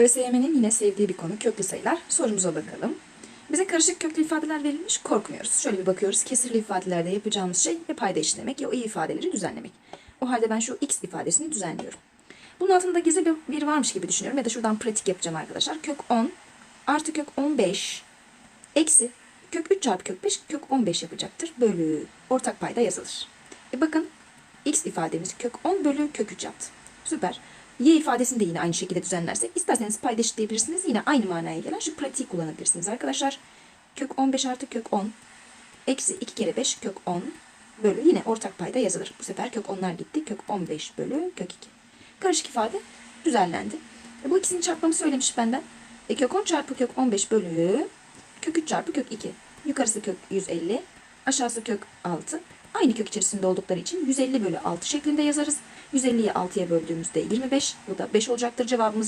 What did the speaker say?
ÖSYM'nin yine sevdiği bir konu köklü sayılar. Sorumuza bakalım. Bize karışık köklü ifadeler verilmiş, korkmuyoruz. Şöyle bir bakıyoruz. Kesirli ifadelerde yapacağımız şey ya payda işlemek ya o i ifadeleri düzenlemek. O halde ben şu x ifadesini düzenliyorum. Bunun altında gizli bir, bir varmış gibi düşünüyorum ya da şuradan pratik yapacağım arkadaşlar. Kök 10 artı kök 15 eksi kök 3 çarpı kök 5 kök 15 yapacaktır. Bölü ortak payda yazılır. E bakın x ifademiz kök 10 bölü kök 3 yaptı. Süper. Y ifadesini de yine aynı şekilde düzenlersek isterseniz payda eşitleyebilirsiniz. Yine aynı manaya gelen şu pratiği kullanabilirsiniz arkadaşlar. Kök 15 artı kök 10 eksi 2 kere 5 kök 10 bölü yine ortak payda yazılır. Bu sefer kök 10'lar gitti. Kök 15 bölü kök 2. Karışık ifade düzenlendi. E bu ikisini çarpmamı söylemiş benden. E kök 10 çarpı kök 15 bölü kök 3 çarpı kök 2. Yukarısı kök 150, aşağısı kök 6. Aynı kök içerisinde oldukları için 150 bölü 6 şeklinde yazarız. 150'yi 6'ya böldüğümüzde 25. Bu da 5 olacaktır cevabımız.